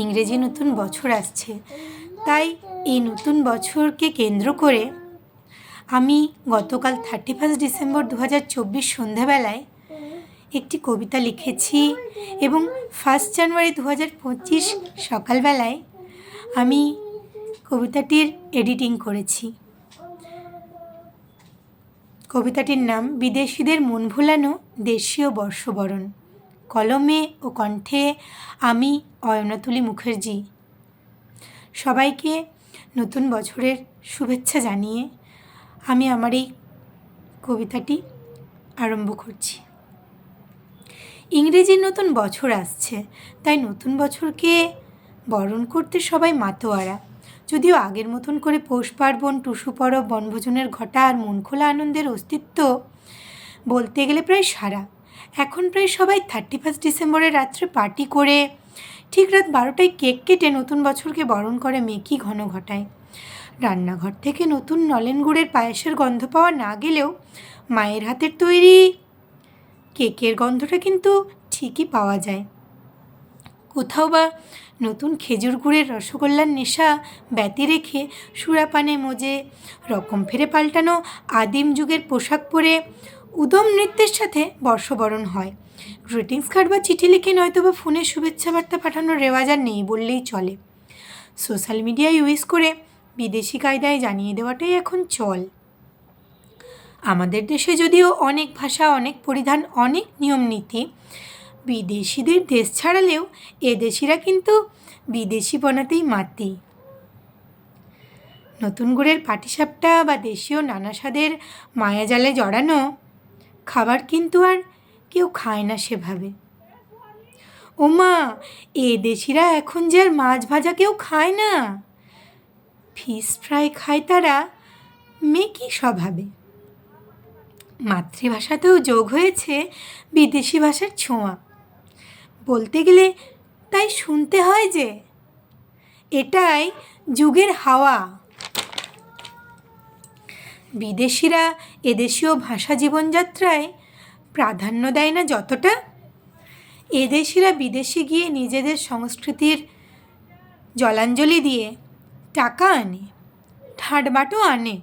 ইংরেজি নতুন বছর আসছে। তাই এই নতুন বছরকে কেন্দ্র করে আমি গতকাল থার্টি ফার্স্ট ডিসেম্বর দু হাজার চব্বিশ সন্ধ্যাবেলায় একটি কবিতা লিখেছি এবং ফার্স্ট জানুয়ারি দু হাজার পঁচিশ সকালবেলায় আমি কবিতাটির এডিটিং করেছি। কবিতাটির নাম, বিদেশিদের মন ভোলানো দেশীয় বর্ষবরণ। কলমে ও কণ্ঠে আমি অয়নতুলি মুখার্জি। সবাইকে নতুন বছরের শুভেচ্ছা জানিয়ে আমি আমার এই কবিতাটি আরম্ভ করছি। ইংরেজির নতুন বছর আসছে, তাই নতুন বছরকে বরণ করতে সবাই মাতোয়ারা। যদিও আগের মতন করে পৌষ পার্বণ, টুসু পরব, বনভোজনের ঘটা আর মন খোলা আনন্দের অস্তিত্ব বলতে গেলে প্রায় সারা। এখন প্রায় সবাই থার্টি ফার্স্ট ডিসেম্বরের রাত্রে পার্টি করে। ঠিক রাত বারোটায় কেক কেটে নতুন বছরকে বরণ করে মেকি ঘন ঘটায়। রান্নাঘর থেকে নতুন নলেন গুড়ের পায়েসের গন্ধ পাওয়া না গেলেও মায়ের হাতের তৈরি কেকের গন্ধটা কিন্তু ঠিকই পাওয়া যায়। কোথাও বা নতুন খেজুর গুড়ের রসগোল্লার নেশা ব্যতি রেখে সুরাপানে মজে, রকম ফেরে পাল্টানো আদিম যুগের পোশাক পরে উদম নৃত্যের সাথে বর্ষবরণ হয়। গ্রিটিংস কার্ড বা চিঠি লিখে নয়তো বা ফোনে শুভেচ্ছা বার্তা পাঠানোর রেওয়াজ আর নেই বললেই চলে। সোশ্যাল মিডিয়া ইউজ করে বিদেশি কায়দায় জানিয়ে দেওয়াটাই এখন চল। আমাদের দেশে যদিও অনেক ভাষা, অনেক পরিধান, অনেক নিয়ম নীতি, বিদেশিদের দেশ ছাড়ালেও এদেশিরা কিন্তু বিদেশি বনাতেই মাতি। নতুন গুড়ের পাটিসাপটা বা দেশীয় নানা স্বাদের মায়াজালে জড়ানো খাবার কিন্তু আর কেউ খায় না সেভাবে। ওমা, এ দেশিরা এখন যে আর মাছ ভাজা কেউ খায় না। ফিশ ফ্রাই খায় তারা মেকি স্বভাবে? মাতৃভাষাতেও যোগ হয়েছে বিদেশি ভাষার ছোঁয়া। বলতে গেলে তাই শুনতে হয় যে, এটাই যুগের হাওয়া। বিদেশিরা এদেশীয় ভাষা জীবনযাত্রায় প্রাধান্য দেয় না যতটা। এদেশিরা বিদেশে গিয়ে নিজেদের সংস্কৃতির জলাঞ্জলি দিয়ে টাকা আনে ঠাটবাটও আনে।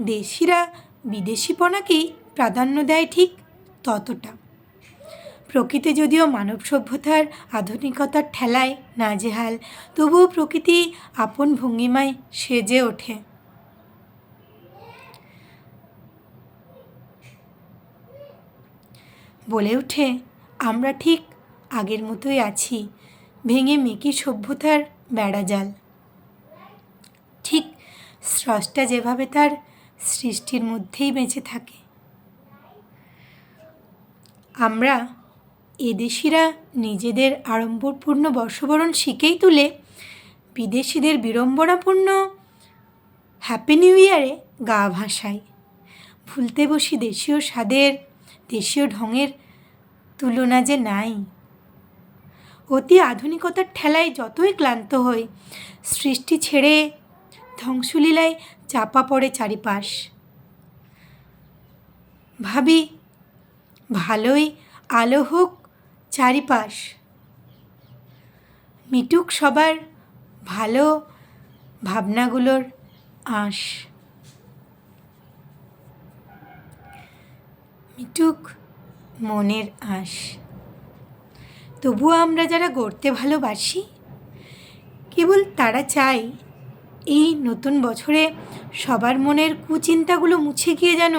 দেশিরা বিদেশিপনাকেই প্রাধান্য দেয় ঠিক ততটা। প্রকৃতি যদিও মানব সভ্যতার আধুনিকতার ঠেলায় নাজেহাল, তবুও প্রকৃতি আপন ভঙ্গিমায় সেজে ওঠে। বলে ওঠে, আমরা ঠিক আগের মতোই আছি। ভেঙে মেকি সভ্যতার বেড়াজাল ঠিক স্রষ্টা যেভাবে তার সৃষ্টির মধ্যেই বেঁচে থাকে। আমরা এদেশিরা নিজেদের আড়ম্বরপূর্ণ বর্ষবরণ শিখেই তুলে বিদেশিদের বিড়ম্বনাপূর্ণ হ্যাপি নিউ ইয়ারে গা ভাসাই। ভুলতে বসি দেশীয় স্বাদের দেশীয় ঢঙের তুলনা যে নাই। অতি আধুনিকতার ঠেলায় যতই ক্লান্ত হই, সৃষ্টি ছেড়ে ধ্বংসলীলায় চাপা পড়ে চারিপাশ। ভাবি, ভালোই আলো হোক চারিপাশ। মিটুক সবার ভালো ভাবনাগুলোর আঁশ। মিটুক মনের আঁশ। তবুও আমরা যারা গড়তে ভালোবাসি, কেবল তারা চাই এই নতুন বছরে সবার মনের কুচিন্তাগুলো মুছে গিয়ে যেন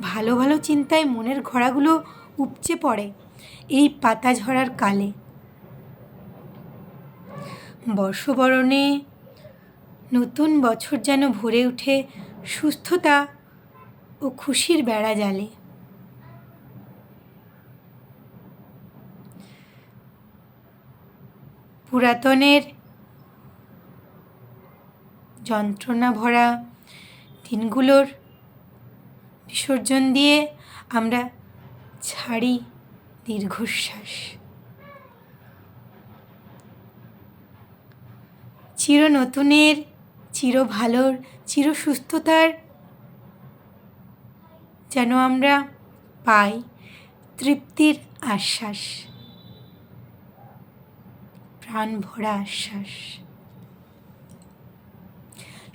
ভালো ভালো চিন্তায় মনের ঘোড়াগুলো উপচে পড়ে এই পাতা ঝরার কালে। বর্ষবরণে নতুন বছর যেন ভরে ওঠে সুস্থতা ও খুশির বেড়া জালে পুরাতনের যন্ত্রণা ভরা দিনগুলোর বিসর্জন দিয়ে আমরা ছাড়ি দীর্ঘশ্বাস। চির নতুনের চির ভালোর চির সুস্থতার যেন আমরা পাই তৃপ্তির আশ্বাস। প্রাণ ভরা আশ্বাস।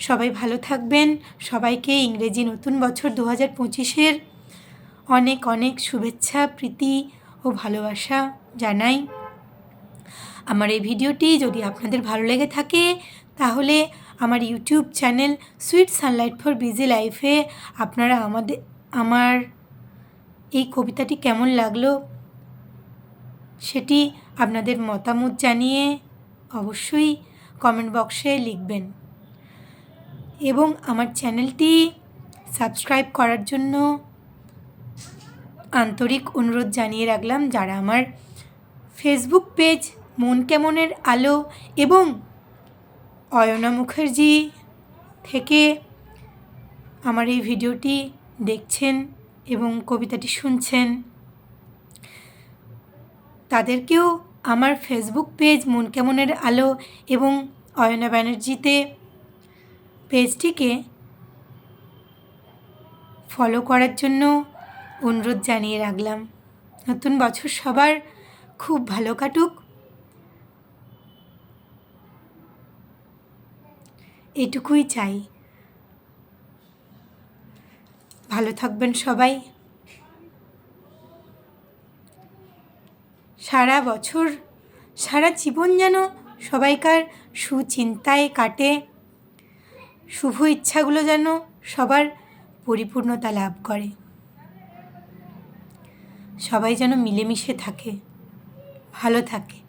সবাই ভালো থাকবেন। সবাইকে ইংরেজি নতুন বছর দু হাজার পঁচিশের অনেক অনেক শুভেচ্ছা, প্রীতি ও ভালোবাসা জানাই। আমার এই ভিডিওটি যদি আপনাদের ভালো লেগে থাকে, তাহলে আমার YouTube channel sweet sunlight for busy লাইফে আপনারা আমাদের, আমার এই কবিতাটি কেমন লাগল সেটি আপনাদের মতামত জানিয়ে অবশ্যই কমেন্ট বক্সে লিখবেন। এবং আমার চ্যানেলটি সাবস্ক্রাইব করার জন্য আন্তরিক অনুরোধ জানিয়ে রাখলাম যারা আমার ফেসবুক পেজ মন কেমনের আলো এবং অয়না মুখার্জি থেকে আমার এই ভিডিওটি দেখছেন এবং কবিতাটি শুনছেন তাদেরকেও আমার ফেসবুক পেজ মন কেমনের আলো এবং অয়না ব্যানার্জিতে পেজটিকে ফলো করার জন্য অনুরোধ জানিয়ে রাখলাম। নতুন বছর সবার খুব ভালো কাটুক। এটুকুই চাই। ভালো থাকবেন সবাই। সারা বছর, সারা জীবন যেন সবাইকার সুচিন্তায় কাটে। শুভ ইচ্ছাগুলো যেন সবার পরিপূর্ণতা লাভ করে। সবাই যেন মিলেমিশে থাকে, ভালো থাকে।